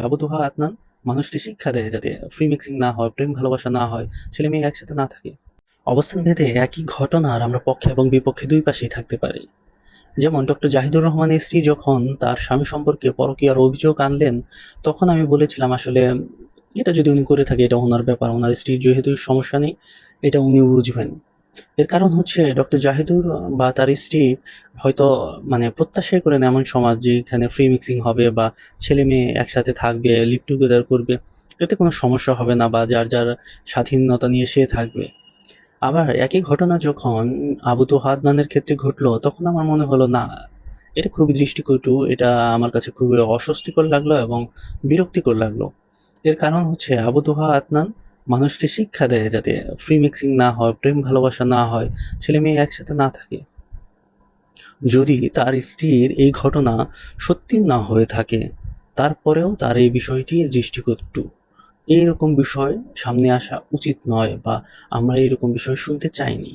আবু তোহা আদনান মানুষকে শিক্ষা দেয় যাতে ফ্রি মিক্সিং না হয়, প্রেম ভালোবাসা না হয় ছেলে মেয়ে একসাথে না থাকে। অবস্থান ভেদে একই ঘটনার আমরা পক্ষে এবং বিপক্ষে দুই পাশেই থাকতে পারি। যেমন ডক্টর জাহিদুর রহমানের স্ত্রী যখন তার স্বামী সম্পর্কে পরকীয়ার অভিযোগ আনলেন, তখন আমি বলেছিলাম আসলে এটা যদি উনি করে থাকে, এটা ওনার ব্যাপার, ওনার স্ত্রীর যেহেতু সমস্যা নেই, এটা উনি বুঝবেন। এর কারণ হচ্ছে ডক্টর জাহিদুর বা তার স্ত্রী হয়তো মানে প্রত্যাশাই করেন এমন সমাজ যেখানে ফ্রি মিক্সিং হবে বা ছেলে মেয়ে একসাথে থাকবে লিভ টুগেদার করবে। এতে কোনো সমস্যা হবে না বা যার যার স্বাধীনতা নিয়ে সে থাকবে। আবার একই ঘটনা যখন আবু তো হাদনানের ক্ষেত্রে ঘটলো, তখন আমার মনে হলো, না, এটা খুবই দৃষ্টিকটু, এটা আমার কাছে খুবই অস্বস্তিকর লাগল এবং বিরক্তিকর লাগল। এর কারণ হচ্ছে আবু তোহা আদনান মানুষকে শিক্ষা দেয় যাতে ফ্রি মিক্সিং না হয়, প্রেম ভালোবাসা না হয়, ছেলে মেয়ে একসাথে না থাকে। যদি তার স্ত্রীর এই ঘটনা সত্যি না হয়ে থাকে, তারপরেও তার এই বিষয়টি দৃষ্টিকটু এইরকম বিষয় সামনে আসা উচিত নয় বা আমরা এরকম বিষয় শুনতে চাইনি।